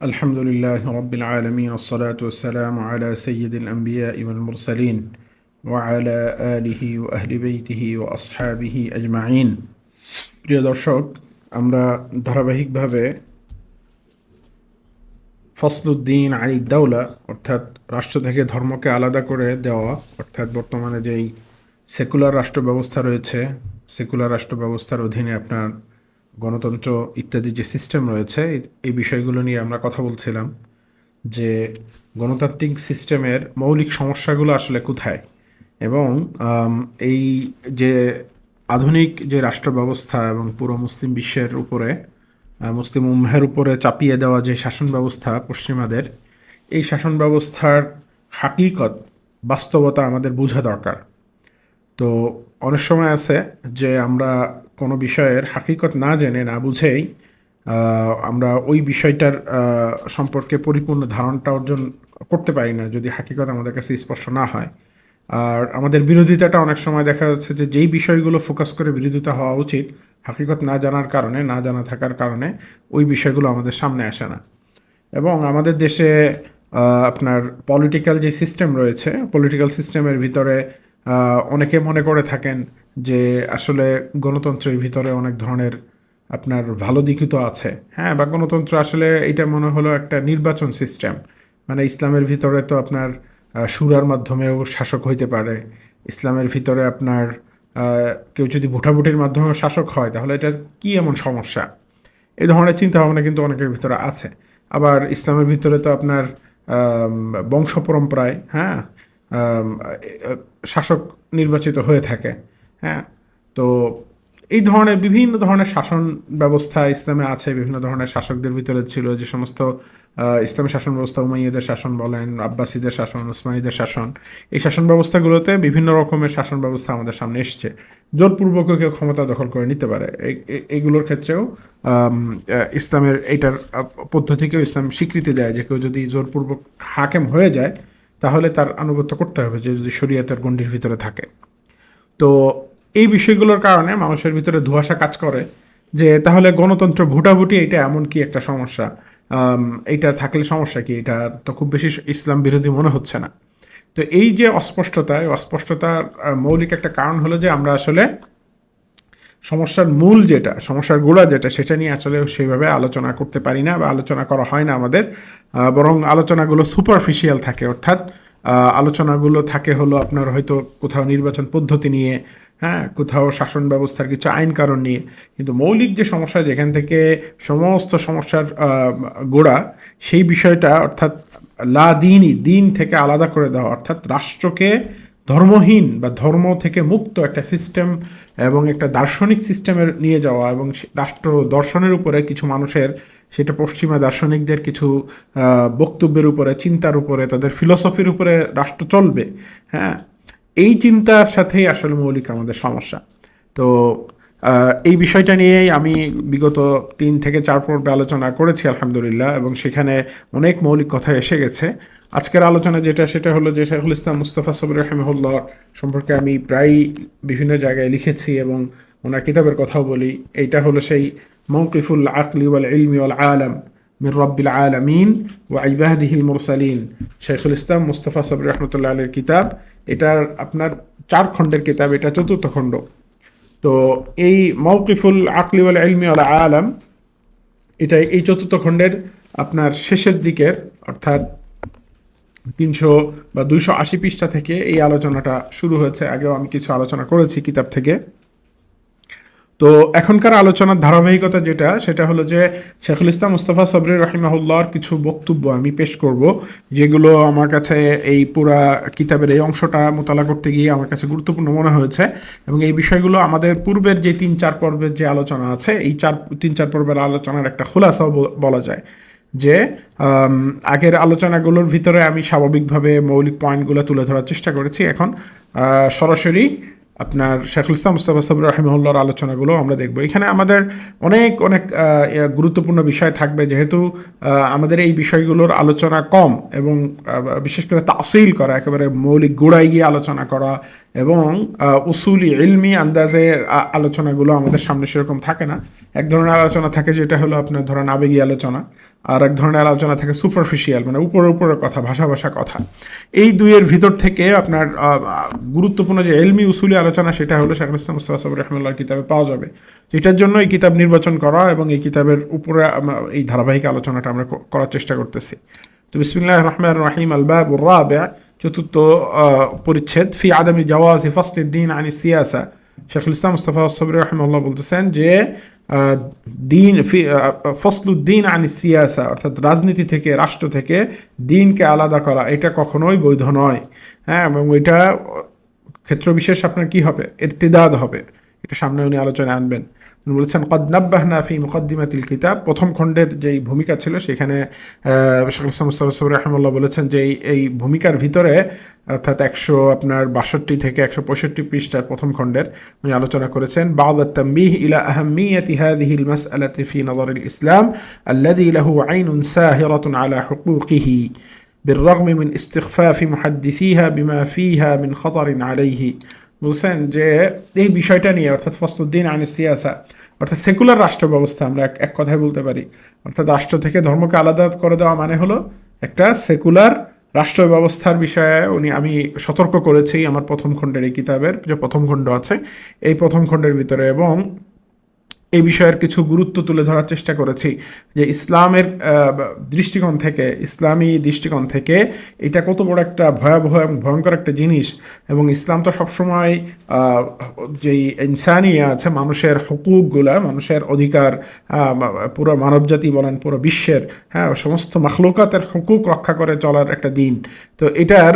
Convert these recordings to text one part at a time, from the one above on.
الحمد لله رب العالمين والصلاة والسلام على سيد الأنبياء والمرسلين وعلى آله وأهل بيته وأصحابه أجمعين প্রিয় দর্শক আমরা ধারাবাহিকভাবে ফসলুদ্দিন আলী দাউলা অর্থাৎ রাষ্ট্র থেকে ধর্মকে আলাদা করে দেওয়া অর্থাৎ বর্তমানে যেই সেকুলার রাষ্ট্র ব্যবস্থা রয়েছে সেকুলার রাষ্ট্র ব্যবস্থার অধীনে আপনার গণতন্ত্র ইত্যাদি যে সিস্টেম রয়েছে, এই- বিষয়গুলো নিয়ে আমরা কথা বলছিলাম যে গণতান্ত্রিক সিস্টেমের মৌলিক সমস্যাগুলো আসলে কোথায়? এবং এই যে আধুনিক যে রাষ্ট্র ব্যবস্থা এবং পুরো মুসলিম বিশ্বের উপরে মুসলিম উম্মের উপরে চাপিয়ে দেওয়া যে শাসন ব্যবস্থা পশ্চিমাদের, এই শাসন ব্যবস্থার হাকিকত, বাস্তবতা আমাদের বোঝা দরকার। তো অনেক সময় আছে যে আমরা কোনো বিষয়ের হাকিকত না জেনে, না বুঝেই আমরা ওই বিষয়টার সম্পর্কে পরিপূর্ণ ধারণটা অর্জন করতে পারি না যদি হাকিকত আমাদের কাছে স্পষ্ট না হয়। আর আমাদের বিরোধিতাটা অনেক সময় দেখা যাচ্ছে যে যেই বিষয়গুলো ফোকাস করে বিরোধিতা হওয়া উচিত, হাকিকত না জানার কারণে, না জানা থাকার কারণে, ওই বিষয়গুলো আমাদের সামনে আসে না। এবং আমাদের দেশে আপনার পলিটিক্যাল যে সিস্টেম রয়েছে পলিটিক্যাল সিস্টেমের ভিতরে অনেকে মনে করে থাকেন যে আসলে গণতন্ত্রের ভিতরে অনেক ধরনের আপনার ভালো দিকই তো আছে। হ্যাঁ বা গণতন্ত্র আসলে এটা মনে হলো একটা নির্বাচন সিস্টেম মানে ইসলামের ভিতরে তো আপনার সুরার মাধ্যমেও শাসক হইতে পারে। ইসলামের ভিতরে আপনার কেউ যদি ভোটাভুটির মাধ্যমেও শাসক হয়, তাহলে এটা কি এমন সমস্যা? এই ধরনের চিন্তা ভাবনা কিন্তু অনেকের ভিতরে আছে। আবার ইসলামের ভিতরে তো আপনার বংশ পরম্পরায় হ্যাঁ শাসক নির্বাচিত হয়ে থাকে। হ্যাঁ তো এই ধরনের বিভিন্ন ধরনের শাসন ব্যবস্থা ইসলামে আছে, বিভিন্ন ধরনের শাসকদের ভিতরে ছিল যে সমস্ত ইসলামী শাসন ব্যবস্থা, উমাইয়াদের শাসন বলেন, আব্বাসীদের শাসন, উসমানীদের শাসন, এই শাসন ব্যবস্থাগুলোতে বিভিন্ন রকমের শাসন ব্যবস্থা আমাদের সামনে এসছে। জোরপূর্বক কেউ ক্ষমতা দখল করে নিতে পারে। এই- এই- এইগুলোর ক্ষেত্রেও ইসলামের এইটার পদ্ধতিকেও ইসলাম স্বীকৃতি দেয় যে কেউ যদি জোরপূর্বক হাকেম হয়ে যায়, তাহলে তার আনুগত্য করতে হবে যে যদি শরীয়তের গণ্ডির ভিতরে থাকে। তো এই বিষয়গুলোর কারণে মানুষের ভিতরে ধোঁয়াশা কাজ করে যে তাহলে গণতন্ত্র ভোটাভুটি এটা এমন কি একটা সমস্যা? এইটা থাকলে সমস্যা কি? এটা তো খুব বেশি ইসলাম বিরোধী মনে হচ্ছে না। তো এই যে অস্পষ্টতা অস্পষ্টতার মৌলিক একটা কারণ হলো যে আমরা আসলে সমস্যার মূল যেটা, সমস্যার গোড়া যেটা, সেটা নিয়ে আসলে সেইভাবে আলোচনা করতে পারি না বা আলোচনা করা হয় না আমাদের। বরং আলোচনাগুলো সুপারফিশিয়াল থাকে, অর্থাৎ আলোচনাগুলো থাকে হলো আপনার হয়তো কোথাও নির্বাচন পদ্ধতি নিয়ে হ্যাঁ কোথাও শাসন ব্যবস্থার কিছু আইন কারণ নিয়ে। কিন্তু মৌলিক যে সমস্যা, যেখান থেকে সমস্ত সমস্যার গোড়া, সেই বিষয়টা অর্থাৎ লা দিনই, দিন থেকে আলাদা করে দেওয়া, অর্থাৎ রাষ্ট্রকে ধর্মহীন বা ধর্ম থেকে মুক্ত একটা সিস্টেম এবং একটা দার্শনিক সিস্টেমের নিয়ে যাওয়া এবং রাষ্ট্র দর্শনের উপরে কিছু মানুষের, সেটা পশ্চিমা দার্শনিকদের কিছু বক্তব্যের উপরে, চিন্তার উপরে, তাদের ফিলসফির উপরে রাষ্ট্র চলবে। হ্যাঁ? এই চিন্তার সাথেই আসলে মৌলিক আমাদের সমস্যা। তো এই বিষয়টা নিয়েই আমি বিগত তিন থেকে চার পর্বে আলোচনা করেছি, আলহামদুলিল্লাহ, এবং সেখানে অনেক মৌলিক কথা এসে গেছে। আজকের আলোচনা যেটা, সেটা হলো যে শেখুল ইসলাম মুস্তফা সবর রহমহুল্লাহ সম্পর্কে আমি প্রায় বিভিন্ন জায়গায় লিখেছি এবং ওনার কিতাবের কথাও বলি। এইটা হলো সেই মৌকিফুল আকলি ওয়াল ইলমি ওয়াল আলম মির রব্বিল আলমিন ও আইবাহদিহিল মুরসালিন। শেখুল ইসলাম মুস্তফা সবর রহমতুল্লাহ আলের কিতাব এটা আপনার চার খণ্ডের কিতাব, এটা চতুর্থ খণ্ড। তো এই মৌকিফুল আকলি ওয়াল ইলমি ওয়াল আলম এটা এই চতুর্থ খণ্ডের আপনার শেষের দিকের, অর্থাৎ তিনশো বা দুইশো আশি পৃষ্ঠা থেকে এই আলোচনাটা শুরু হয়েছে। আগেও আমি কিছু আলোচনা করেছি কিতাব থেকে। তো এখনকার আলোচনার ধারাবাহিকতা যেটা, সেটা হলো যে শেখুল ইসলাম মুস্তফা সবরি রহিমাহুল্লাহর কিছু বক্তব্য আমি পেশ করব, যেগুলো আমার কাছে এই পুরা কিতাবের এই অংশটা মোতালা করতে গিয়ে আমার কাছে গুরুত্বপূর্ণ মনে হয়েছে এবং এই বিষয়গুলো আমাদের পূর্বের যে তিন, চার পর্বের যে আলোচনা আছে, এই চার, তিন, চার পর্বের আলোচনার একটা খোলাসাও বলা যায়। যে আগের আলোচনাগুলোর ভিতরে আমি স্বাভাবিকভাবে মৌলিক পয়েন্টগুলো তুলে ধরার চেষ্টা করেছি। এখন সরাসরি আপনার শেখুল ইসলাম মুস্তাফা সাবর রহিমউল্লাহর আলোচনাগুলো আমরা দেখব। এখানে আমাদের অনেক অনেক গুরুত্বপূর্ণ বিষয় থাকবে। যেহেতু আমাদের এই বিষয়গুলোর আলোচনা কম এবং বিশেষ করে তাসিল করা, একেবারে মৌলিক গোড়ায় গিয়ে আলোচনা করা এবং উসুলি ইলমি আন্দাজের আলোচনাগুলো আমাদের সামনে সেরকম থাকে না। এক ধরনের আলোচনা থাকে যেটা হলো আপনার ধরেন আবেগী আলোচনা, আর এক ধরনের আলোচনা থাকে সুপারফিশিয়াল মানে উপরে উপরে কথা, ভাষা ভাষা কথা। এই দুইয়ের ভিতর থেকে আপনার গুরুত্বপূর্ণ যে এলমি উসুলি আলোচনা, সেটা হলো শেখ ইসলাম মুস্তাফা রহমাল্লাহর কিতাবে পাওয়া যাবে। যেটার জন্য এই কিতাব নির্বাচন করা এবং এই কিতাবের উপরে এই ধারাবাহিক আলোচনাটা আমরা করার চেষ্টা করতেছি। তো বিসমিল্লাহ রহমান রাহিম আলবাব রাবে। চতুর্থ পরিচ্ছেদ, ফি আদামি জওয়াজ ফসলুদ্দিন আনি সিয়াসা। শেখুল ইসলাম মুস্তফা সবর রহমাল্লাহ বলতেছেন যে দিন ফসলুদ্দিন আনি সিয়াসা, অর্থাৎ রাজনীতি থেকে, রাষ্ট্র থেকে দিনকে আলাদা করা, এটা কখনোই বৈধ নয়। হ্যাঁ এবং এটা ক্ষেত্র বিশেষ আপনার কি হবে? ইরতিদাদ হবে। এটা সামনে উনি আলোচনায় আনবেন। উনি বলেছেন কদ নাব্বাহনা ফি মুকদ্দিমাতিল কিতাব প্রথম খণ্ডের যেই ভূমিকা ছিল সেখানে শেখ ইসলাম মুস্তাফা সবর রহমাল্লাহ বলেছেন যে এই এই ভূমিকার ভিতরে অর্থাৎ একশো আপনার বাষট্টি থেকে একশো পঁয়ষট্টি পৃষ্ঠার প্রথম খণ্ডের উনি আলোচনা করেছেন বাদ التنبيه إلى أهمية هذه المسألة في نظر الإسلام الذي له عين ساهرة على حقوقه بالرغم من استخفاف محدثيها بما فيها من خطر عليه বলছেন যে এই বিষয়টা নিয়ে, অর্থাৎ ফসলুদ্দিন আইন সিয়াসা, অর্থাৎ সেকুলার রাষ্ট্র ব্যবস্থা আমরা এক এক কথায় বলতে পারি। অর্থাৎ রাষ্ট্র থেকে ধর্মকে আলাদা করে দেওয়া মানে হলো একটা সেকুলার রাষ্ট্র ব্যবস্থার বিষয়ে উনি, আমি সতর্ক করেছি আমার প্রথম খণ্ডের এই কিতাবের, যে প্রথম খণ্ড আছে, এই প্রথম খণ্ডের ভিতরে এবং এই বিষয়ের কিছু গুরুত্ব তুলে ধরার চেষ্টা করেছি। যে ইসলামের দৃষ্টিকোণ থেকে, ইসলামী দৃষ্টিকোণ থেকে এটা কত বড় একটা ভয়াবহ এবং ভয়ঙ্কর একটা জিনিস। এবং ইসলাম তো সবসময় যেই ইনসানিয়া আছে, মানুষের হকুকগুলা, মানুষের অধিকার পুরো মানবজাতি বলেন, পুরো বিশ্বের হ্যাঁ সমস্ত মাখলুকাতের হকুক রক্ষা করে চলার একটা দিন। তো এটার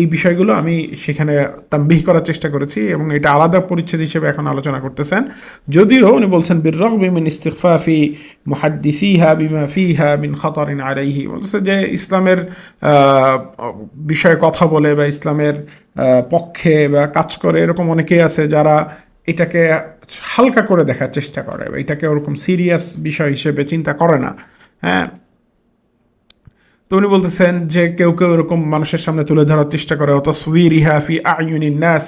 এই বিষয়গুলো আমি সেখানে তাম্বিহ করার চেষ্টা করেছি এবং এটা আলাদা পরিচ্ছেদ হিসেবে এখন আলোচনা করতেছেন। যদিও উনি বলছেন বিরগ বিমিন ইস্তিকফাফি মুহাদ্দিসিহা বিমা ফিহা মিন খতরিন আলাইহি। বলছে যে ইসলামের বিষয়ে কথা বলে বা ইসলামের পক্ষে বা কাজ করে এরকম অনেকেই আছে যারা এটাকে হালকা করে দেখার চেষ্টা করে বা এটাকে ওরকম সিরিয়াস বিষয় হিসেবে চিন্তা করে না। হ্যাঁ তো উনি বলতেছেন যে কেউ কেউ এরকম মানুষের সামনে তুলে ধরার চেষ্টা করে وتصويرها في أعين الناس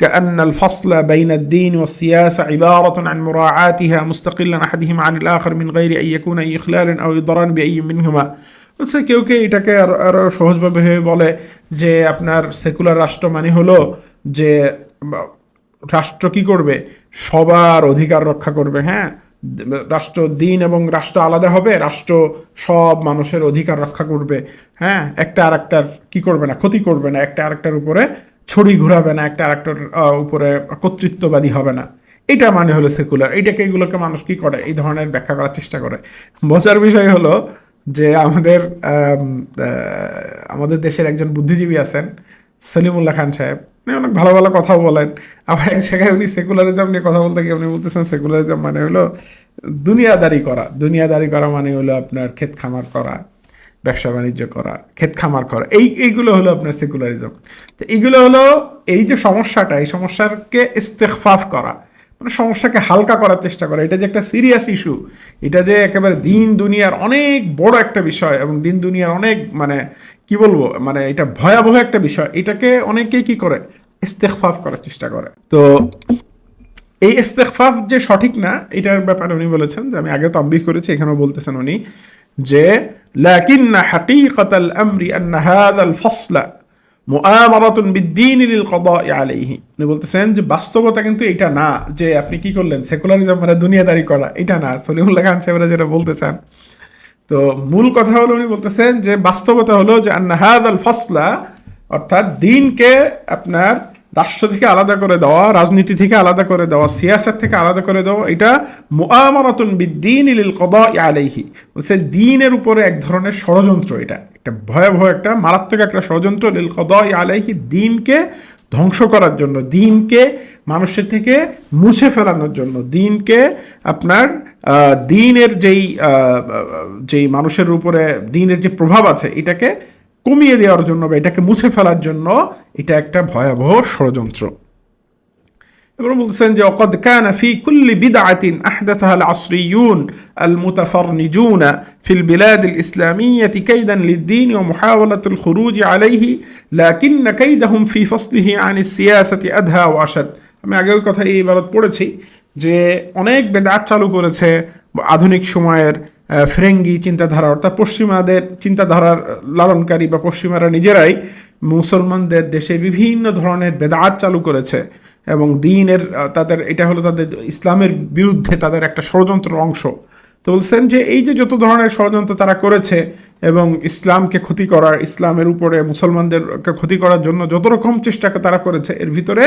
كأن الفصل بين الدين والسياسة عبارة عن مراعاتها مستقلا أحدهما عن الآخر من غير أن يكون أي إخلال أو ضرر بأي منهما বলছে কেউ কেউ এটাকে আরো আরো সহজভাবে ভেবে বলে যে আপনার সেকুলার রাষ্ট্র মানে হলো যে বা, রাষ্ট্র কি করবে সবার অধিকার রক্ষা করবে হ্যাঁ রাষ্ট্র দিন এবং রাষ্ট্র আলাদা হবে রাষ্ট্র সব মানুষের অধিকার রক্ষা করবে। হ্যাঁ? একটা আর একটার কি করবে না ক্ষতি করবে না একটা আরেকটার উপরে ছড়ি ঘুরাবে না একটা আরেকটার আহ, উপরে কর্তৃত্ববাদী হবে না। এটা মানে হলো সেকুলার এইটাকে এগুলোকে মানুষ কি করে? এই ধরনের ব্যাখ্যা করার চেষ্টা করে। মজার বিষয় হলো যে আমাদের আমাদের দেশের একজন বুদ্ধিজীবী আছেন সলিমুল্লাহ খান সাহেব। উনি অনেক ভালো ভালো কথা বলেন। আবার এক জায়গায় উনি সেকুলারিজম নিয়ে কথা বলতে গিয়ে উনি বলতেছেন সেকুলারিজম মানে হলো দুনিয়াদারি করা। দুনিয়াদারি করা মানে হলো আপনার ক্ষেত খামার করা, ব্যবসা বাণিজ্য করা ক্ষেত খামার করা। এই, এইগুলো হলো আপনার সেকুলারিজম তো এইগুলো হলো এই যে সমস্যাটা, এই সমস্যাকে ইস্তেকফাফ করা। মানে সমস্যাকে হালকা করার চেষ্টা করে। এটা যে একটা সিরিয়াস ইস্যু এটা যে একেবারে দিন দুনিয়ার অনেক বড় একটা বিষয় এবং দিন দুনিয়ার অনেক মানে কি বলব মানে এটা ভয়াবহ একটা বিষয়, এটাকে অনেকেই কি করে? ইস্তেকফাফ করার চেষ্টা করে। তো এই ইস্তেকফাফ যে সঠিক না, এটার ব্যাপারে উনি বলেছেন যে, আমি আগে তম্বিহ করেছি, এখানেও বলতেছেন উনি যে লাকিন হাকিকাতাল আমরি আন্না হাদাল ফাসলা। মুআমারাতুন বিদ্দিন লিল কদাই আলাইহি। উনি বলতেছেন যে বাস্তবতা কিন্তু এটা না, যে আপনি কি করলেন? সেকুলারিজম মানে দুনিয়াদারি করা, এটা না। সলিমুল্লাহ খান সাহেবরা যেটা বলতে চান। তো মূল কথা হলো উনি বলতেছেন যে বাস্তবতা হলো যে আন্না হাদাল ফাসলা, অর্থাৎ দিনকে আপনার রাষ্ট্র থেকে আলাদা করে দেওয়া, রাজনীতি থেকে আলাদা করে দেওয়া, সিয়াসত থেকে আলাদা করে দেওয়া, এটা মুআমারাতুন বিদ্দিন লিল কদা আলাইহি। বলছে, দিনের উপরে এক ধরনের ষড়যন্ত্র এটা। একটা ভয়াবহ একটা, মারাত্মক একটা ষড়যন্ত্র লিল কদা আলাইহি দিনকে ধ্বংস করার জন্য, দিনকে মানুষের থেকে মুছে ফেলানোর জন্য, দিনকে আপনার দিনের যেই যেই মানুষের উপরে, দিনের যে প্রভাব আছে, এটাকে কমিয়ে দেওয়ার জন্য বা এটাকে মুছে ফেলার জন্য এটা একটা ভয়াবহ ষড়যন্ত্র। এবার বলছেন যে অকদ কানা ফি কুল্লি বিদআতিন আহদাথাহা আল আসরিয়ুন আল মুতাফারনিজুন ফিল বিলাদ আল ইসলামিয়াহ কাইদান লিদ্দিন ও মুহাওয়ালাতুল খুরুজ আলাইহি লাকিন কাইদাহুম ফি ফসলিহি আন সিয়াসাতি আধা ওয়াসাদ আশাদ। আমি আগেও কথা এই ইবারত পড়েছি যে, অনেক বেদাত চালু করেছে আধুনিক সময়ের ফিরেঙ্গি চিন্তাধারা, অর্থাৎ পশ্চিমাদের চিন্তাধারার লালনকারী বা পশ্চিমারা নিজেরাই মুসলমানদের দেশে বিভিন্ন ধরনের বেদাত চালু করেছে এবং দিনের তাদের, এটা হলো তাদের ইসলামের বিরুদ্ধে তাদের একটা ষড়যন্ত্রের অংশ। তো বলছেন যে এই যে যত ধরনের ষড়যন্ত্র তারা করেছে এবং ইসলামকে ক্ষতি করার, ইসলামের উপরে মুসলমানদেরকে ক্ষতি করার জন্য যত রকম চেষ্টা তারা করেছে, এর ভিতরে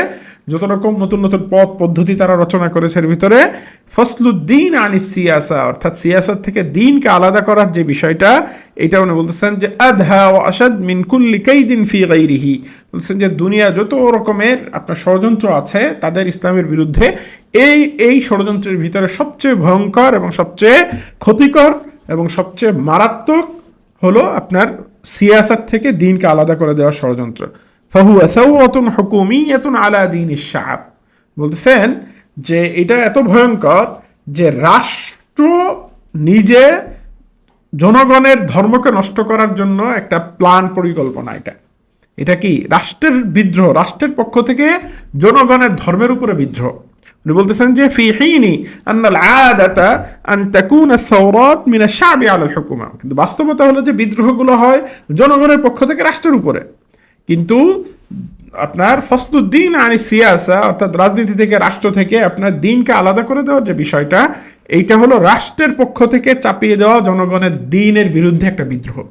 যত রকম নতুন নতুন পথ, পদ্ধতি তারা রচনা করেছে, এর ভিতরে ফসলুদ্দিন আনিস সিয়াসা, অর্থাৎ সিয়াসার থেকে দিনকে আলাদা করার যে বিষয়টা এটা উনি বলতেছেন যে আধা ও আসাদ মিন কুল্লি কাইদিন ফি গাইরিহি। বলছেন যে, দুনিয়া যত রকমের আপনার ষড়যন্ত্র আছে, তাদের ইসলামের বিরুদ্ধে এই এই ষড়যন্ত্রের ভিতরে সবচেয়ে ভয়ঙ্কর এবং সবচেয়ে ক্ষতিকর এবং সবচেয়ে মারাত্মক হলো আপনার সিয়াসাত থেকে দিনকে আলাদা করে দেওয়ার ষড়যন্ত্র। ফাহু ফাহুয়া সাউয়াতুন হুকুমিয়াতুন আলা দিন শাহ বলতেছেন যে, এটা এত ভয়ঙ্কর যে, রাষ্ট্র নিজে জনগণের ধর্মকে নষ্ট করার জন্য একটা প্ল্যান পরিকল্পনা এটা। এটা কি রাষ্ট্রের বিদ্রোহ? রাষ্ট্রের পক্ষ থেকে জনগণের ধর্মের উপরে বিদ্রোহ। উনি বলতেছেন যে, ফি হিনি আন্নাল আদাতা আন তাকুনা সাওরাত মিন আশ-শা'বি আলা আল-হুকুমা কিন্তু বাস্তবতা হলো যে বিদ্রোহগুলো হয় জনগণের পক্ষ থেকে রাষ্ট্রের উপরে। কিন্তু আপনার ফসলুদ্দিন আনি সিয়াসা, অর্থাৎ রাজনীতি থেকে, রাষ্ট্র থেকে আপনার দিনকে আলাদা করে দেওয়ার যে বিষয়টা, এইটা হলো রাষ্ট্রের পক্ষ থেকে চাপিয়ে দেওয়া জনগণের দিনের বিরুদ্ধে একটা বিদ্রোহ।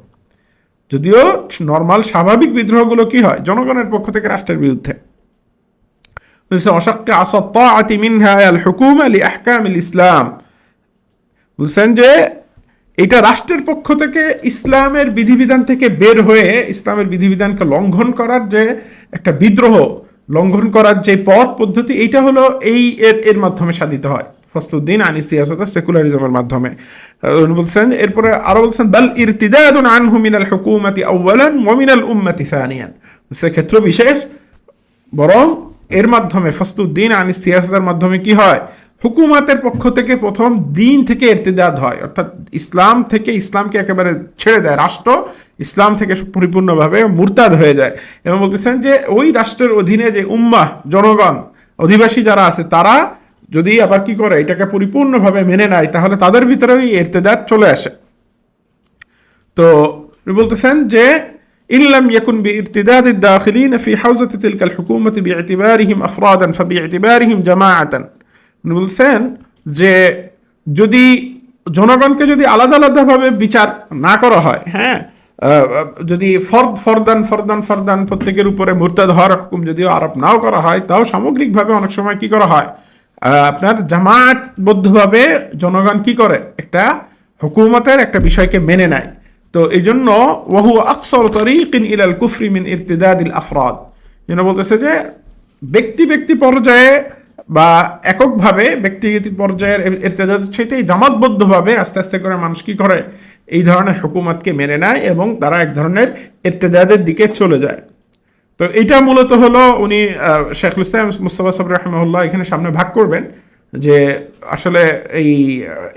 যদিও নর্মাল, স্বাভাবিক বিদ্রোহগুলো কি হয়? জনগণের পক্ষ থেকে রাষ্ট্রের বিরুদ্ধে। অশাক্কে আসাত্তি মিনহা আল হুকুম আলী আহকাম ইসলাম। বলছেন যে এটা রাষ্ট্রের পক্ষ থেকে ইসলামের বিধিবিধান থেকে বের হয়ে ইসলামের বিধিবিধানকে লঙ্ঘন করার যে একটা বিদ্রোহ, লঙ্ঘন করার যে পথ পদ্ধতি, এইটা হলো এই এর এর মাধ্যমে সাধিত হয়। ফসলুদ্দিন আনি সিয়াসত, সেকুলারিজমের মাধ্যমে। উনি বলছেন, এরপরে আরও বলছেন, বাল ইরতিদাদুন আনহু মিনাল হুকুমাতি আউওয়ালান ওয়া মিনাল উম্মতি সানিয়ান। সেক্ষেত্র বিশেষ, বরং এর মাধ্যমে, ফসলুদ্দিন আনি সিয়াসতের মাধ্যমে কি হয়? হুকুমাতের পক্ষ থেকে প্রথম দিন থেকে ইরতিদাদ হয় অর্থাৎ ইসলাম থেকে ইসলামকে একেবারে ছেড়ে দেয় রাষ্ট্র ইসলাম থেকে পরিপূর্ণভাবে মুরতাদ হয়ে যায় এবং বলতেছেন যে ওই রাষ্ট্রের অধীনে যে উম্মাহ জনগণ অধিবাসী যারা আছে তারা যদি আবার কি করে এটাকে পরিপূর্ণভাবে মেনে নেয় তাহলে তাদের ভিতরে ওই ইরতেদাদ চলে আসে তো উনি বলতেছেন যে إن لم يكن بارتداد الداخلين في حوزة تلك الحكومة باعتبارهم أفرادا فباعتبارهم جماعة উনি বলছেন যে যদি জনগণকে যদি আলাদা আলাদাভাবে বিচার না করা হয় হ্যাঁ যদি ফর্দ, ফরদান ফরদান ফরদান প্রত্যেকের উপরে মুরতাদ হওয়ার হুকুম যদিও আরোপ নাও করা হয়, তাও সামগ্রিকভাবে অনেক সময় কি করা হয়? আপনার জামাতবদ্ধভাবে জনগণ কি করে? একটা হুকুমতের একটা বিষয়কে মেনে নেয়। তো এই জন্য ওয়াহু আকসর তরিকিন ইলাল কুফরি মিন ইরতিদাদিল আফরাদ। যেন বলতেছে যে ব্যক্তি ব্যক্তি পর্যায়ে বা এককভাবে ব্যক্তিগত পর্যায়ের ইরতেদাদের চাইতে জামাতবদ্ধভাবে আস্তে আস্তে করে মানুষ কী করে? এই ধরনের হুকুমতকে মেনে নেয় এবং তারা এক ধরনের এরতেজাদের দিকে চলে যায়। তো এটা মূলত হলো উনি শেখুল ইসলাম মুস্তফা সাবর রহমউল্লাহ এখানে সামনে ভাগ করবেন। যে আসলে এই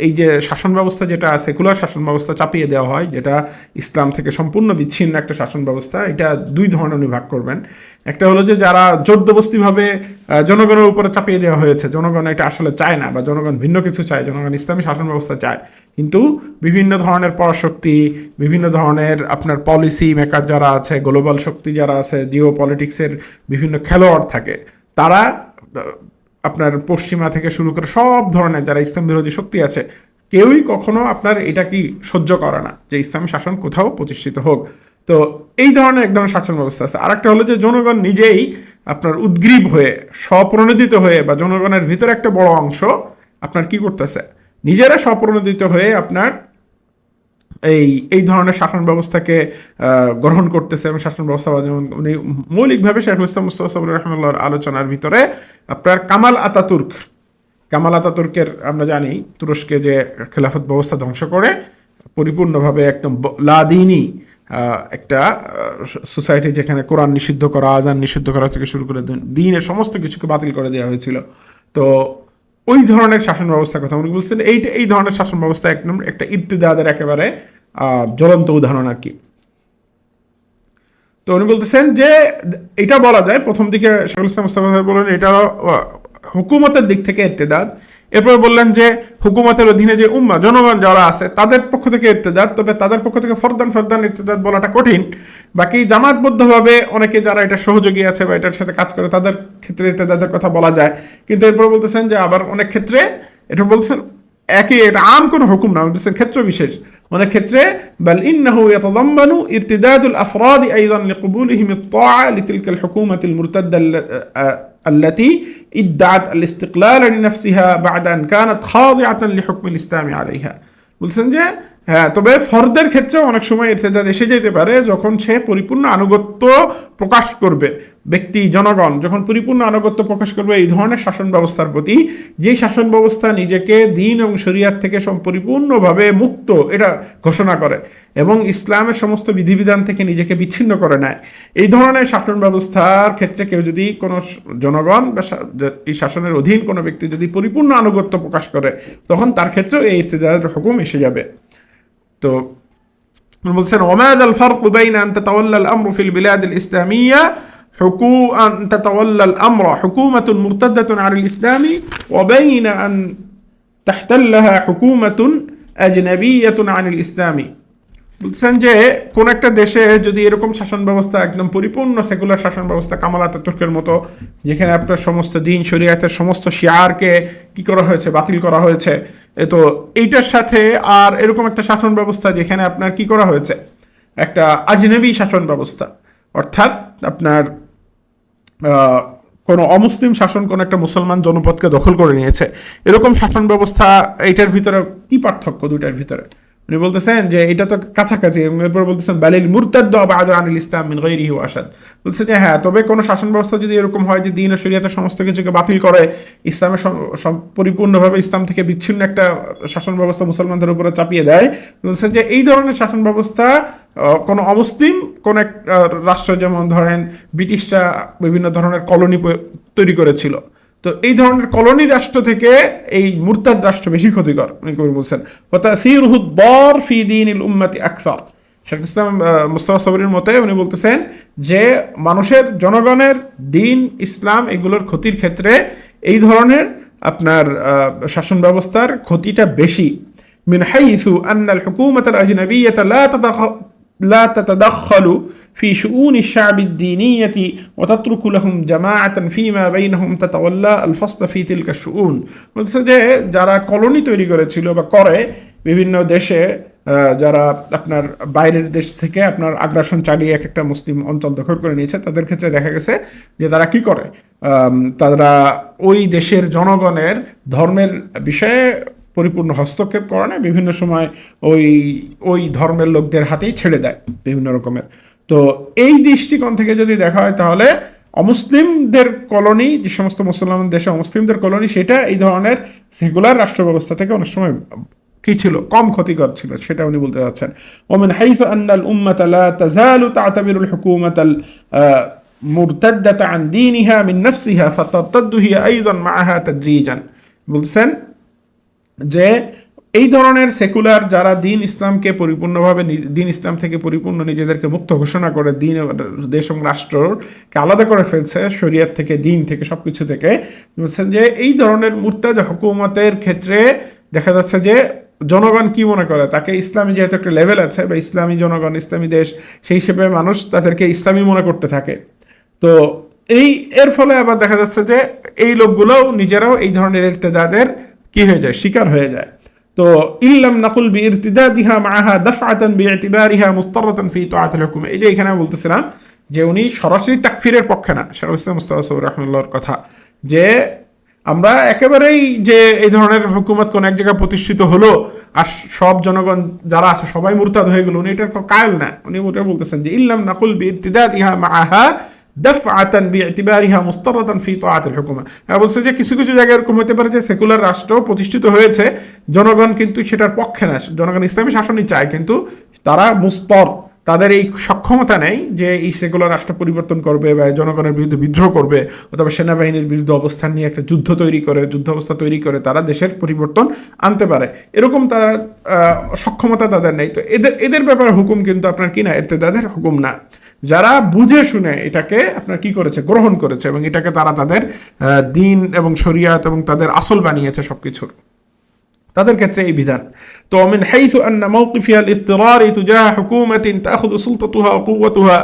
এই যে শাসন ব্যবস্থা যেটা, সেকুলার শাসন ব্যবস্থা চাপিয়ে দেওয়া হয়, যেটা ইসলাম থেকে সম্পূর্ণ বিচ্ছিন্ন একটা শাসন ব্যবস্থা, এটা দুই ধরনের উনি ভাগ করবেন। একটা হলো যে যারা জোরদবস্তিভাবে জনগণের উপরে চাপিয়ে দেওয়া হয়েছে, জনগণ এটা আসলে চায় না, বা জনগণ ভিন্ন কিছু চায়, জনগণ ইসলামী শাসন ব্যবস্থা চায়। কিন্তু বিভিন্ন ধরনের পরাশক্তি, বিভিন্ন ধরনের আপনার পলিসি মেকার যারা আছে গ্লোবাল শক্তি যারা আছে জিও পলিটিক্সের বিভিন্ন খেলোয়াড় থাকে, তারা আপনার পশ্চিমা থেকে শুরু করে সব ধরনের যারা ইসলাম বিরোধী শক্তি আছে, কেউই কখনো আপনার এটা কি সহ্য করে না যে ইসলামী শাসন কোথাও প্রতিষ্ঠিত হোক। তো এই ধরনের এক ধরনের শাসন ব্যবস্থা আছে। আরেকটা হলো যে জনগণ নিজেই আপনার উদ্গ্রীব হয়ে, স্বপ্রণোদিত হয়ে বা জনগণের ভিতরে একটা বড় অংশ আপনার কি করতেছে? নিজেরা স্বপ্রণোদিত হয়ে আপনার এই এই ধরনের শাসন ব্যবস্থাকে গ্রহণ করতেছে এবং শাসন ব্যবস্থা যেমন উনি মৌলিকভাবে শেখ ইসলাম মুস্তফা রহমাল্লাহর আলোচনার ভিতরে আপনার কামাল আতাতুর্ক, কামাল আতাতুর্কের আমরা জানি তুরস্কে যে খেলাফত ব্যবস্থা ধ্বংস করে, পরিপূর্ণভাবে একদম লাদিনী একটা সোসাইটি যেখানে কোরআন নিষিদ্ধ করা আজান নিষিদ্ধ করা থেকে শুরু করে দিন- দিনের সমস্ত কিছুকে বাতিল করে দেওয়া হয়েছিল। তো ওই ধরনের শাসন ব্যবস্থার কথা উনি বলছেন। এইটা এই ধরনের শাসন ব্যবস্থা এক নম্বর একটা ইত্তেদাদের একেবারে জ্বলন্ত উদাহরণ আর কি। তো উনি বলতেছেন যে, এটা বলা যায়, প্রথম দিকে শেখুল ইসলাম বললেন এটা হুকুমতের দিক থেকে ইর্তেদাদ এরপর বললেন যে, হুকুমতের অধীনে যে উম্মা, জনগণ যারা আছে, তাদের পক্ষ থেকে ইর্তেজাদ তবে তাদের পক্ষ থেকে ফরদান ফরদান ইর্তেজাদ বলাটা কঠিন। বাকি জামাতবদ্ধভাবে অনেকে যারা এটা সহযোগী আছে বা এটার সাথে কাজ করে, তাদের ক্ষেত্রে ইর্তেজাদের কথা বলা যায়। কিন্তু এরপর বলতেছেন যে, আবার অনেক ক্ষেত্রে, এটা বলছেন একই এটা আম কোনো হুকুম না বলছেন ক্ষেত্র বিশেষ। অনেক ক্ষেত্রে بل إنه يتضمن ارتداد الأفراد أيضا لقبولهم الطاعة لتلك الحكومة المرتدة ال- آه، التي ادعت الاستقلال لنفسها بعد أن كانت خاضعة لحكم الإسلام عليها বলছেন যে হ্যাঁ তবে ফরদের ক্ষেত্রে অনেক সময় ইরতেদাদ এসে যেতে পারে যখন সে পরিপূর্ণ আনুগত্য প্রকাশ করবে, ব্যক্তি, জনগণ, যখন পরিপূর্ণ আনুগত্য প্রকাশ করবে, এই ধরনের শাসন ব্যবস্থার প্রতি যে শাসন ব্যবস্থা নিজেকে দিন এবং শরিয়াত থেকে পরিপূর্ণভাবে মুক্ত, এটা ঘোষণা করে এবং ইসলামের সমস্ত বিধিবিধান থেকে নিজেকে বিচ্ছিন্ন করে নেয়। এই ধরনের শাসন ব্যবস্থার ক্ষেত্রে কেউ যদি কোনো জনগণ বা এই শাসনের অধীন কোনো ব্যক্তি যদি পরিপূর্ণ আনুগত্য প্রকাশ করে, তখন তার ক্ষেত্রেও এই ইর্তিদাদের হুকুম এসে যাবে। তো বলছেন وماذا الفرق بين أن تتولى الأمر في البلاد الإسلامية حكو أن تتولى الأمر حكومة مرتدة عن الإسلام وبين أن تحتلها حكومة أجنبية عن الإسلام বলছেন যে কোন একটা দেশে যদি এরকম শাসন ব্যবস্থা, একদম পরিপূর্ণ সেকুলার শাসন ব্যবস্থা কামাল আতাতুর্কের মতো, যেখানে আপনার সমস্ত দিন শরিয়াতের সমস্ত শিয়ারকে কি করা হয়েছে, বাতিল করা হয়েছে তো এইটার সাথে আর এরকম একটা শাসন ব্যবস্থা যেখানে আপনার কি করা হয়েছে? একটা আজনবী শাসন ব্যবস্থা। অর্থাৎ আপনার কোনো অমুসলিম শাসন কোনো একটা মুসলমান জনপদকে দখল করে নিয়েছে। এরকম শাসন ব্যবস্থা এইটার ভিতরে কি পার্থক্য দুইটার ভিতরে? উনি বলতেছেন যে, এটা তো কাছাকাছি। এরপর বলতেছেন, বালিল মুরতাদ বাদ আনিল ইসলাম মিন গৈরিহি ওয়াসাদ বলছে যে হ্যাঁ তবে কোনো শাসন ব্যবস্থা যদি এরকম হয় যে দিন ও শরীয়তের সমস্ত কিছুকে বাতিল করে, ইসলামের পরিপূর্ণভাবে ইসলাম থেকে বিচ্ছিন্ন একটা শাসন ব্যবস্থা মুসলমানদের উপরে চাপিয়ে দেয় বলছেন যে, এই ধরনের শাসন ব্যবস্থা কোনো অমুসলিম, কোন এক রাষ্ট্র, যেমন ধরেন ব্রিটিশরা বিভিন্ন ধরনের কলোনি তৈরি করেছিল। তো এই ধরনের কলোনি রাষ্ট্র থেকে এই মুরতাদ রাষ্ট্র বেশি ক্ষতিকর, উনি কবি বলছেন। বর আকসার। শেখ ইসলাম সবরির মতে উনি বলতেছেন যে, মানুষের জনগণের দিন, ইসলাম এগুলোর ক্ষতির ক্ষেত্রে এই ধরনের আপনার শাসন ব্যবস্থার ক্ষতিটা বেশি। মিন হাইসু আন্নাল হুকুমত আজিনাবি আজনবিয়ত লা তাদাখলু في شؤون الشعب الدينية وتترك لهم جماعة فيما بينهم تتولى الفصل في تلك الشؤون বলছে যে যারা কলোনি তৈরি করেছিল বা করে বিভিন্ন দেশে আহ, যারা আপনার বাইরের দেশ থেকে আপনার আগ্রাসন চালিয়ে এক একটা মুসলিম অঞ্চল দখল করে নিয়েছে তাদের ক্ষেত্রে দেখা গেছে যে তারা কি করে আম, তারা ওই দেশের জনগণের ধর্মের বিষয়ে পরিপূর্ণ হস্তক্ষেপ করে না বিভিন্ন সময় ওই ওই ধর্মের লোকদের হাতেই ছেড়ে দেয় বিভিন্ন রকমের তো এই দৃষ্টিকোণ থেকে যদি দেখা হয় তাহলে অমুসলিমদের কলোনি, যে সমস্ত মুসলমান দেশে অমুসলিমদের কলোনি, সেটা এই ধরনের সেকুলার রাষ্ট্র ব্যবস্থা থেকে অনেক সময় কি ছিল? কম ক্ষতিকর ছিল, সেটা উনি বলতে যাচ্ছেন। ওমেন হাইফ আন্নাল উম্মাত লা তাজালু তাতাবিরুল হুকুমাত আল মুরতাদ্দাত আন দীনিহা মিন নাফসিহা ফাতাতাদ্দু আইদান মাআহা তাদরিজান। বলছেন যে এই ধরনের সেকুলার যারা দিন ইসলামকে পরিপূর্ণভাবে দিন ইসলাম থেকে পরিপূর্ণ নিজেদেরকে মুক্ত ঘোষণা করে দিন দেশ এবং রাষ্ট্রকে আলাদা করে ফেলছে, শরিয়ত থেকে, দিন থেকে সব কিছু থেকে বলছেন যে এই ধরনের মুরতাদ হকুমতের ক্ষেত্রে দেখা যাচ্ছে যে জনগণ কি মনে করে? তাকে ইসলামী যেহেতু একটা লেভেল আছে বা ইসলামী জনগণ, ইসলামী দেশ, সেই হিসেবে মানুষ তাদেরকে ইসলামী মনে করতে থাকে। তো এই, এর ফলে আবার দেখা যাচ্ছে যে এই লোকগুলোও নিজেরাও এই ধরনের ইর্তেদাদের কি হয়ে যায়? শিকার হয়ে যায়। তো ইল্লাম নাকুল বি ইরতিদা দিহা মাআহা দাফআতান বিইতিবারিহা মুস্তারাতান ফি তাআতিল হুকুম এই যে এখানে বলতেছিলাম যে উনি সরাসরি তাকফিরের পক্ষে না শেখুল ইসলাম মুস্তাফা রহমাল্লাহর কথা, যে আমরা একেবারেই যে এই ধরনের হুকুমত কোন এক জায়গায় প্রতিষ্ঠিত হলো আর সব জনগণ যারা আছে সবাই মুরতাদ হয়ে গেল, উনি এটার কায়ল না। উনি ওটা বলতেছেন যে ইল্লাম নাকুল বি ইরতিদাদিহা মাআহা দাফআতান বিইতিবারিহা মুস্তারাতান ফি তাআতিল হুকুমা হ্যাঁ বলছে যে কিছু কিছু জায়গায় এরকম হতে পারে যে সেকুলার রাষ্ট্র প্রতিষ্ঠিত হয়েছে, জনগণ কিন্তু সেটার পক্ষে না। জনগণ ইসলামী শাসনই চায়, কিন্তু তারা মুস্তর। তাদের এই সক্ষমতা নেই যে এই সেগুলো রাষ্ট্র পরিবর্তন করবে বা জনগণের বিরুদ্ধে বিদ্রোহ করবে, অথবা সেনাবাহিনীর বিরুদ্ধে অবস্থান নিয়ে একটা যুদ্ধ তৈরি করে, যুদ্ধ অবস্থা তৈরি করে তারা দেশের পরিবর্তন আনতে পারে। এরকম তারা সক্ষমতা তাদের নেই। তো এদের এদের ব্যাপারে হুকুম কিন্তু আপনার কি না? এতে তাদের হুকুম না। যারা বুঝে শুনে এটাকে আপনার কি করেছে গ্রহণ করেছে এবং এটাকে তারা তাদের আহ, দিন এবং শরিয়াত এবং তাদের আসল বানিয়েছে সবকিছুর তাদের ক্ষেত্রে এই বিধান তো من حيث أن موقفها الاضطراري تجاه حكومة تأخذ سلطتها وقوتها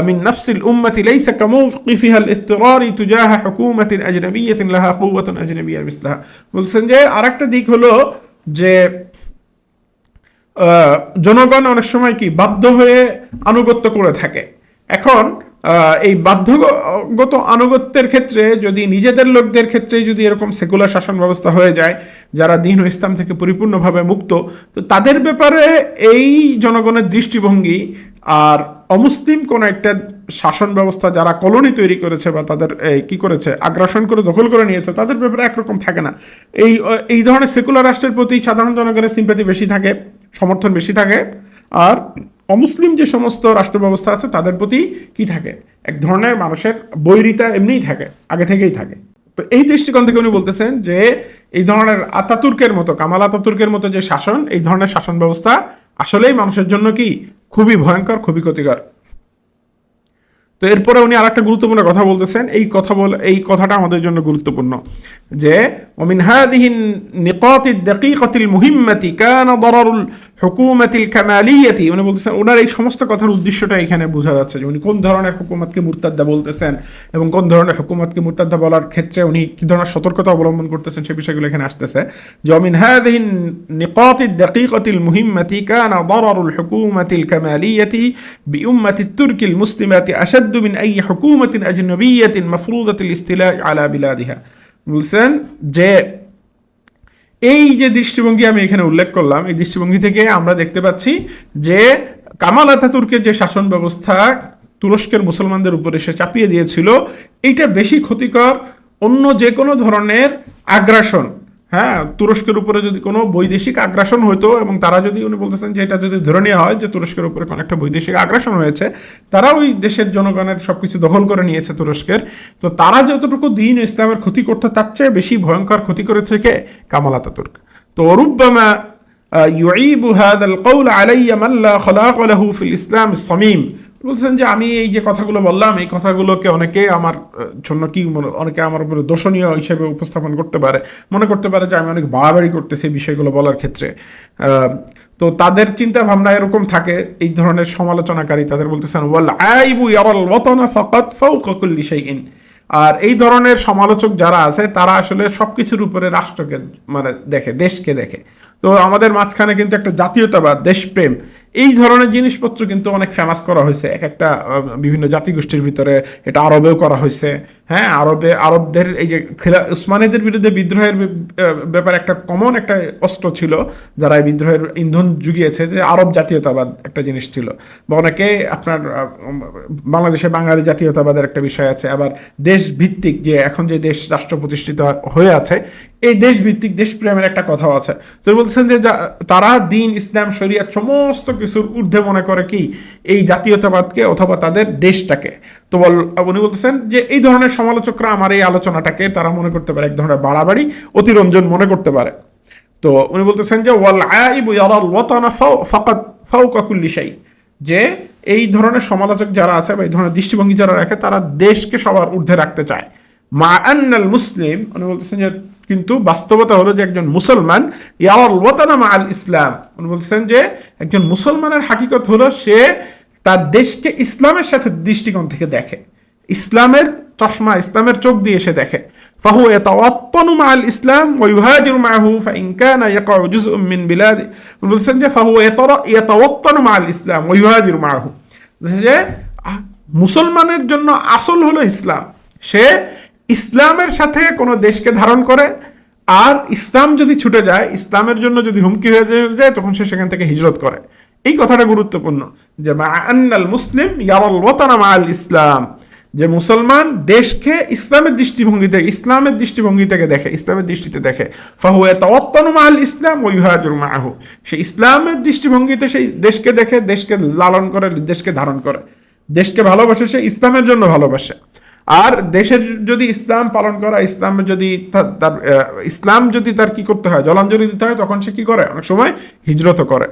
من نفس الأمة ليس كموقفها الاضطراري تجاه حكومة أجنبية لها قوة أجنبية مثلها বলছেন যে আরেকটা দিক হলো যে আহ, জনগণ অনেক সময় কি বাধ্য হয়ে আনুগত্য করে থাকে। এখন এই বাধ্যগত আনুগত্যের ক্ষেত্রে যদি নিজেদের লোকদের ক্ষেত্রে যদি এরকম সেকুলার শাসন ব্যবস্থা হয়ে যায়, যারা দিন ও ইসলাম থেকে পরিপূর্ণভাবে মুক্ত, তো তাদের ব্যাপারে এই জনগণের দৃষ্টিভঙ্গি আর অমুসলিম কোন একটা শাসন ব্যবস্থা যারা কলোনি তৈরি করেছে বা তাদের কি করেছে, আগ্রাসন করে দখল করে নিয়েছে, তাদের ব্যাপারে একরকম থাকে না। এই এই ধরনের সেকুলার রাষ্ট্রের প্রতি সাধারণ জনগণের সিম্পাতি বেশি থাকে, সমর্থন বেশি থাকে। আর অমুসলিম যে সমস্ত রাষ্ট্র ব্যবস্থা আছে, তাদের প্রতি কি থাকে? এক ধরনের মানুষের বৈরিতা এমনিই থাকে, আগে থেকেই থাকে। তো এই দৃষ্টিকোণ থেকে উনি বলতেছেন যে এই ধরনের আতাতুর্কের মতো, কামাল আতাতুর্কের মতো যে শাসন, এই ধরনের শাসন ব্যবস্থা আসলেই মানুষের জন্য কি? খুবই ভয়ঙ্কর, খুবই ক্ষতিকর। তো এরপরে উনি আর একটা গুরুত্বপূর্ণ কথা বলতেছেন। এই কথা বল, এই কথাটা আমাদের জন্য গুরুত্বপূর্ণ যে অমিন হাদিহিন নিকতি দাকিকতিল মুহিম্মাতি কেন বরারুল হুকুমাতিল কামালিয়াতি। উনি বলতেছেন ওনার এই সমস্ত কথার উদ্দেশ্যটা এখানে বোঝা যাচ্ছে যে উনি কোন ধরনের হুকুমতকে মুরতাদ্দা বলতেছেন এবং কোন ধরনের হুকুমতকে মুরতাদ্দা বলার ক্ষেত্রে উনি কী ধরনের সতর্কতা অবলম্বন করতেছেন সে বিষয়গুলো এখানে আসতেছে। যে অমিন হাদিহিন নিকতি দাকিকতিল মুহিম্মাতি কেন বরারুল হুকুমাতিল কামালিয়াতি বিউম্মাতি তুর্কিল মুসলিমাতি আসাদ আশাদ্দু من أي حكومة أجنبية مفروضة ইস্তিলা على بلادها. বলছেন যে এই যে দৃষ্টিভঙ্গি আমি এখানে উল্লেখ করলাম, এই দৃষ্টিভঙ্গি থেকে আমরা দেখতে পাচ্ছি যে কামাল আতাতুর্কের যে শাসন ব্যবস্থা তুরস্কের মুসলমানদের উপরে সে চাপিয়ে দিয়েছিল, এইটা বেশি ক্ষতিকর অন্য যে কোনো ধরনের আগ্রাসন। হ্যাঁ তুরস্কের উপরে যদি কোনো বৈদেশিক আগ্রাসন হতো এবং তারা যদি উনি বলতেছেন যে এটা যদি ধরে নেওয়া হয় যে তুরস্কের উপরে কোনো একটা বৈদেশিক আগ্রাসন হয়েছে তারা ওই দেশের জনগণের সব কিছু দখল করে নিয়েছে তুরস্কের তো তারা যতটুকু দিন ইসলামের ক্ষতি করতে তার চেয়ে বেশি ভয়ঙ্কর ক্ষতি করেছে কে কামাল আতাতুর্ক তো রুব্বামা يعيب هذا القول علي من لا خلاق له في الإسلام الصميم বলছেন যে আমি এই যে কথাগুলো বললাম, এই কথাগুলোকে অনেকে আমার জন্য কি অনেকে আমার উপরে দোষণীয় হিসেবে উপস্থাপন করতে পারে। মনে করতে পারে যে আমি অনেক বাড়াবাড়ি করতেছি বিষয়গুলো বলার ক্ষেত্রে। তো তাদের চিন্তা ভাবনা এরকম থাকে, এই ধরনের সমালোচনাকারী তাদের বলতেছেন, ওয়াল আর এই ধরনের সমালোচক যারা আছে, তারা আসলে সব কিছুর উপরে রাষ্ট্রকে মানে দেখে, দেশকে দেখে। তো আমাদের মাঝখানে কিন্তু একটা জাতীয়তাবাদ, দেশপ্রেম এই ধরনের জিনিসপত্র কিন্তু অনেক ফেমাস করা হয়েছে। এক একটা বিভিন্ন জাতিগোষ্ঠীর ভিতরে এটা আরবেও করা হয়েছে। হ্যাঁ আরবে, আরবদের এই যে খিলা- উসমানীদের বিরুদ্ধে বিদ্রোহের ব্যাপারে একটা কমন একটা অস্ত্র ছিল, যারা এই বিদ্রোহের ইন্ধন জুগিয়েছে যে আরব জাতীয়তাবাদ একটা জিনিস ছিল। বা অনেকে আপনার বাংলাদেশে বাঙালি জাতীয়তাবাদের একটা বিষয় আছে। আবার দেশ ভিত্তিক যে এখন যে দেশ রাষ্ট্র প্রতিষ্ঠিত হয়ে আছে এই দেশ ভিত্তিক দেশপ্রেমের একটা কথাও আছে। তো বলছেন যে তারা দিন, ইসলাম, শরিয়াত সমস্ত কিছুর ঊর্ধ্বে মনে করে কি? এই জাতীয়তাবাদকে অথবা তাদের দেশটাকে। তো বল, উনি বলতেছেন যে এই ধরনের সমালোচকরা আমার এই আলোচনাটাকে তারা মনে করতে পারে, এক ধরনের বাড়াবাড়ি অতিরঞ্জন মনে করতে পারে। তো উনি বলতেছেন যে, ওয়াল আইবু ইয়ারাল ওয়াতানা ফাকাত শাই। যে এই ধরনের সমালোচক যারা আছে বা এই ধরনের দৃষ্টিভঙ্গি যারা রাখে, তারা দেশকে সবার ঊর্ধ্বে রাখতে চায়। মা আন্নাল মুসলিম, উনি বলতেছেন যে, কিন্তু বাস্তবতা হলো যে একজন মুসলমান, ইয়ারাল ওয়াতানা মা আল ইসলাম। উনি বলতেছেন যে, একজন মুসলমানের হাকিকত হলো সে তার দেশকে ইসলামের সাথে দৃষ্টিকোণ থেকে দেখে। ইসলামের চশমা, ইসলামের চোখ দিয়ে সে দেখে। ফাহু ইয়াতাওয়াত্তানু মাআল ইসলাম ওয়া ইউহাজিরু মাআহু ফাইন কানা ইয়াকাউ জুজউম মিন বিলাদি। বলছেন যে, ফাহু ইয়াতাওয়াত্তানু মাআল ইসলাম ওয়া ইউহাজিরু মাআহু। যে মুসলমানের জন্য আসল হলো ইসলাম। সে ইসলামের সাথে কোনো দেশকে ধারণ করে, আর ইসলাম যদি ছুটে যায়, ইসলামের জন্য যদি হুমকি হয়ে যায় তখন সে সেখান থেকে হিজরত করে। এই কথাটা গুরুত্বপূর্ণ, যে আন্নাল মুসলিম ইয়ারাল ওয়াতানা মা আল ইসলাম, যে মুসলমান দেশকে ইসলামের দৃষ্টিভঙ্গি থেকে, ইসলামের দৃষ্টিভঙ্গি থেকে দেখে, ইসলামের দৃষ্টিতে দেখে। ফাহুয়ে তাওয়াত্তানু মাল ইসলাম ও ইউহাজুর মাহু সে ইসলামের দৃষ্টিভঙ্গিতে সেই দেশকে দেখে, দেশকে লালন করে, দেশকে ধারণ করে। দেশকে ভালোবাসে সে, ইসলামের জন্য ভালোবাসে। আর দেশের যদি ইসলাম পালন করা ইসলাম যদি তার তার, আহ, ইসলাম যদি তার কি করতে হয় জলাঞ্জলি দিতে হয় তখন সে কি করে অনেক সময় হিজরত করে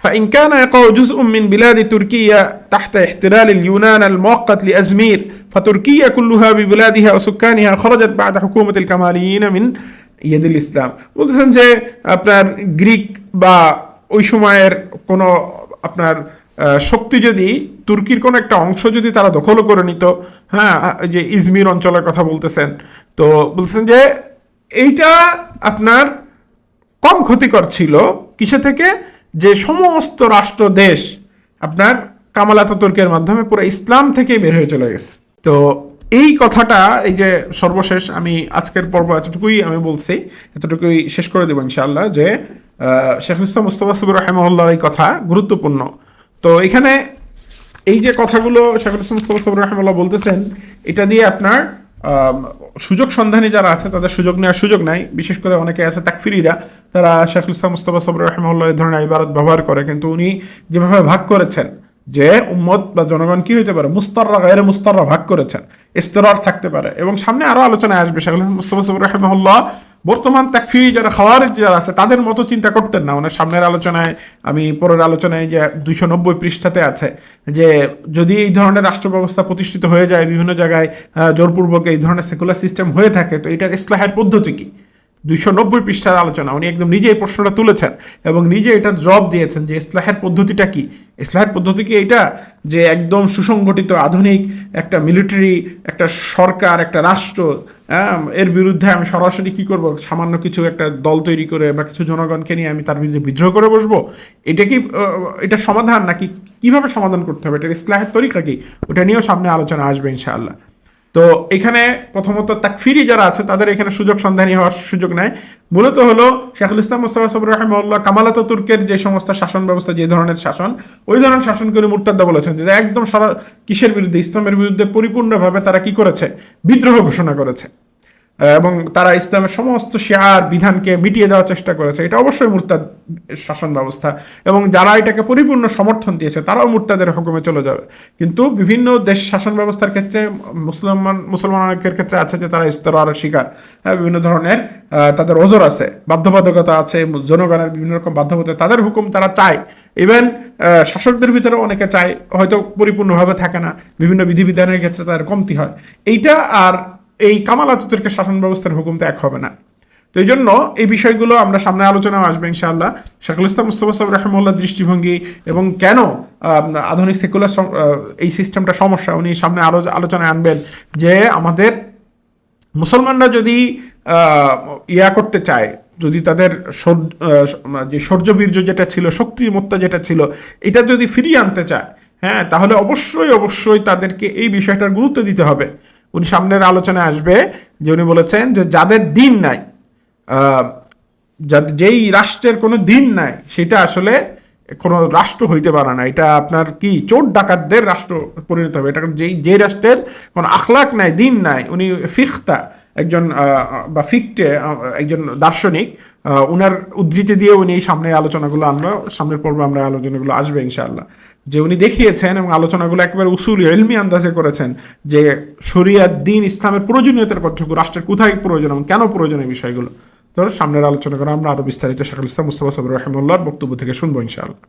فإن كان يقع جزء من بلاد تركيا تحت احتلال اليونان المؤقت لأزمير فتركيا كلها ببلادها وسكانها خرجت بعد حكومة الكماليين من يد الإسلام বলতেছেন যে আপনার গ্রিক বা ওই সময়ের কোনো আপনার আহ, শক্তি যদি তুর্কির কোনো একটা অংশ যদি তারা দখল করে নিত হ্যাঁ যে ইজমির অঞ্চলের কথা বলতেছেন, তো বলছেন যে এইটা আপনার কম ক্ষতিকর ছিল। কিসে থেকে? যে সমস্ত রাষ্ট্র দেশ আপনার কামাল আতাতুর্কের মাধ্যমে পুরো ইসলাম থেকে বের হয়ে চলে গেছে। তো এই কথাটা, এই যে সর্বশেষ আমি আজকের পর্ব এতটুকুই আমি বলছি, এতটুকুই শেষ করে দেবো ইনশাআল্লাহ যে শেখুল ইসলাম মুস্তফা সবুর রহমউল্লাহর এই কথা গুরুত্বপূর্ণ। তো এখানে এই যে কথাগুলো রহমউল্লাহ বলতেছেন, এটা দিয়ে আপনার সুযোগ সন্ধানী যারা আছে, তাদের সুযোগ নেওয়ার সুযোগ নাই। বিশেষ করে অনেকে আছে তাকফিরিরা, তারা শেখুল ইসলাম মুস্তফা সবর রহমউল্লাহ এই ধরনের ইবারত ব্যবহার করে, কিন্তু উনি যেভাবে ভাগ করেছেন, যে উম্মত বা জনগণ কি হইতে পারে, মুস্তাররা, গায়ের মুস্তাররা ভাগ করেছেন, ইস্তরার থাকতে পারে, এবং সামনে আরও আলোচনায় আসবে শেখুল ইসলাম মুস্তফা সবর রহমউল্লাহ বর্তমান তাকফিরি যারা খাওয়ারেজ যারা আছে, তাদের মতো চিন্তা করতেন না। ওনার সামনের আলোচনায়, আমি পরের আলোচনায় যে দুইশো নব্বই পৃষ্ঠাতে আছে, যে যদি এই ধরনের রাষ্ট্র ব্যবস্থা প্রতিষ্ঠিত হয়ে যায় বিভিন্ন জায়গায় জোরপূর্বক এই ধরনের সেকুলার সিস্টেম হয়ে থাকে, তো এটার ইসলাহের পদ্ধতি কি? দুইশো নব্বই পৃষ্ঠার আলোচনা। উনি একদম নিজে এই প্রশ্নটা তুলেছেন এবং নিজে এটার জবাব দিয়েছেন যে ইসলাহের পদ্ধতিটা কি? ইসলাহের পদ্ধতি কি এটা? যে একদম সুসংগঠিত আধুনিক একটা মিলিটারি, একটা সরকার, একটা রাষ্ট্র এর বিরুদ্ধে আমি সরাসরি কি করব? সামান্য কিছু একটা দল তৈরি করে বা কিছু জনগণকে নিয়ে আমি তার বিরুদ্ধে বিদ্রোহ করে বসবো? এটা কি এটা সমাধান নাকি কীভাবে সমাধান করতে হবে? এটা ইসলাহের তরিকা কি? ওটা নিয়েও সামনে আলোচনা আসবে ইনশাআল্লাহ। তো এখানে প্রথমত তাকফিরি যারা আছে, তাদের এখানে সুযোগ সন্ধানী হওয়ার সুযোগ নেয় মূলত হলো শেখুল ইসলাম মোস্তফা সবর রহমউল্লাহ কামালাত তুর্কের যে সমস্ত শাসন ব্যবস্থা, যে ধরনের শাসন, ওই ধরনের শাসন করে মুরতাদ্দা বলেছেন যে একদম সারা কিসের বিরুদ্ধে, ইসলামের বিরুদ্ধে পরিপূর্ণভাবে তারা কি করেছে? বিদ্রোহ ঘোষণা করেছে। এবং তারা ইসলামের সমস্ত শেয়ার বিধানকে মিটিয়ে দেওয়ার চেষ্টা করেছে। এটা অবশ্যই মুরতাদ শাসন ব্যবস্থা। এবং যারা এটাকে পরিপূর্ণ সমর্থন দিয়েছে তারাও মুরতাদের হুকুমে চলে যাবে। কিন্তু বিভিন্ন দেশ শাসন ব্যবস্থার ক্ষেত্রে মুসলমান মুসলমান অনেকের ক্ষেত্রে আছে যে তারা ইস্তরার শিকার। হ্যাঁ, বিভিন্ন ধরনের তাদের ওজোর আছে বাধ্যবাধকতা আছে জনগণের বিভিন্ন রকম বাধ্যবাধকতা তাদের হুকুম তারা চায়। ইভেন শাসকদের ভিতরে অনেকে চায় হয়তো পরিপূর্ণভাবে থাকে না বিভিন্ন বিধিবিধানের ক্ষেত্রে তাদের কমতি হয়। এইটা আর এই কামাল আতুর্কের শাসন ব্যবস্থার হুকুম তো এক হবে না। তো এই জন্য এই বিষয়গুলো আমরা সামনে আলোচনা আসবে ইনশাআল্লাহ। শাকুল ইসলাম মুস্তফা সাহেব রহমুল্লাহ দৃষ্টিভঙ্গি এবং কেন আধুনিক সেকুলার এই সিস্টেমটা সমস্যা, উনি সামনে আরও আলোচনায় আনবেন যে আমাদের মুসলমানরা যদি ইয়া করতে চায়, যদি তাদের যে শৌর্যবীর্য যেটা ছিল, শক্তিমত্তা যেটা ছিল, এটা যদি ফিরিয়ে আনতে চায় হ্যাঁ তাহলে অবশ্যই অবশ্যই তাদেরকে এই বিষয়টার গুরুত্ব দিতে হবে। উনি সামনের আলোচনায় আসবে যে উনি বলেছেন যে যাদের দিন নাই যেই রাষ্ট্রের কোনো দিন নাই, সেটা আসলে কোনো রাষ্ট্র হইতে পারে না। এটা আপনার কি চোর ডাকাতদের রাষ্ট্র পরিণত হবে। এটা যেই যে রাষ্ট্রের কোনো আখলাক নাই, দিন নাই, উনি ফিখতা। একজন বা ফিকটে একজন দার্শনিক উনার উদ্ধৃতি দিয়ে উনি এই সামনে আলোচনাগুলো আনলো। সামনের পর্বে আমরা আলোচনাগুলো আসবে ইনশাআল্লাহ। যে উনি দেখিয়েছেন এবং আলোচনাগুলো একেবারে উসুল এলমি আন্দাজে করেছেন যে শরিয়াত দিন ইসলামের প্রয়োজনীয়তার কতটুকু রাষ্ট্রের কোথায় প্রয়োজন এবং কেন প্রয়োজন এই বিষয়গুলো। তো সামনের আলোচনা করে আমরা আরও বিস্তারিত শাকুল ইসলাম মুস্তফা সাবর রহমুল্লাহর বক্তব্য থেকে শুনব ইনশাআল্লাহ।